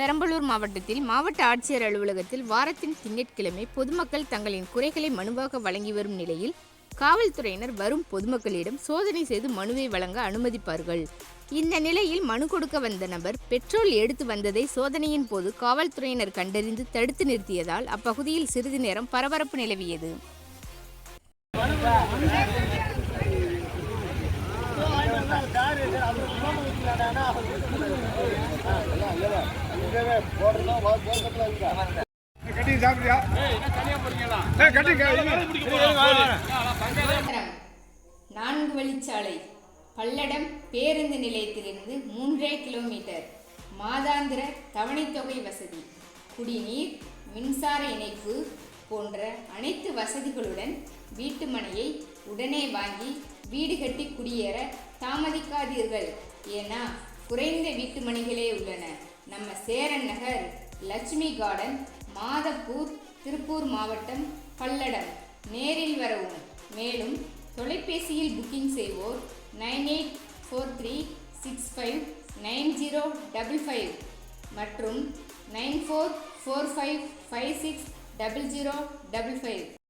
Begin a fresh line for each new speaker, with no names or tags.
பெரம்பலூர் மாவட்டத்தில் மாவட்ட ஆட்சியர் அலுவலகத்தில் வாரத்தின் திங்கட்கிழமை பொதுமக்கள் தங்களின் குறைகளை மனுவாக வழங்கி வரும் நிலையில் காவல்துறையினர் வரும் பொதுமக்களிடம் சோதனை செய்து மனுவை வழங்க அனுமதிப்பார்கள். இந்த நிலையில் மனு கொடுக்க வந்த நபர் பெட்ரோல் எடுத்து வந்ததை சோதனையின் போது காவல்துறையினர் கண்டறிந்து தடுத்து நிறுத்தியதால் அப்பகுதியில் சிறிது நேரம் பரபரப்பு நிலவியது.
கட்டி சாப்பிட்டியா
நான்கு வழிச்சாலை. பல்லடம் பேருந்து நிலையத்திலிருந்து மூன்றே கிலோமீட்டர். மாதாந்திர தவணைத்தொகை வசதி. குடிநீர் மின்சார இணைப்பு போன்ற அனைத்து வசதிகளுடன் வீட்டு மனையை உடனே வாங்கி வீடு கட்டி குடியேற தாமதிக்காதீர்கள். ஏன்னா குறைந்த வீட்டு மனைகளே உள்ளன. நம்ம சேரன் நகர் லட்சுமி கார்டன் மாதப்பூர் திருப்பூர் மாவட்டம் பல்லடம். நேரில் வரவும். மேலும் தொலைபேசியில் புக்கிங் செய்வோர் nine eight four three six five nine zero double five மற்றும் nine four four five five six double zero double five.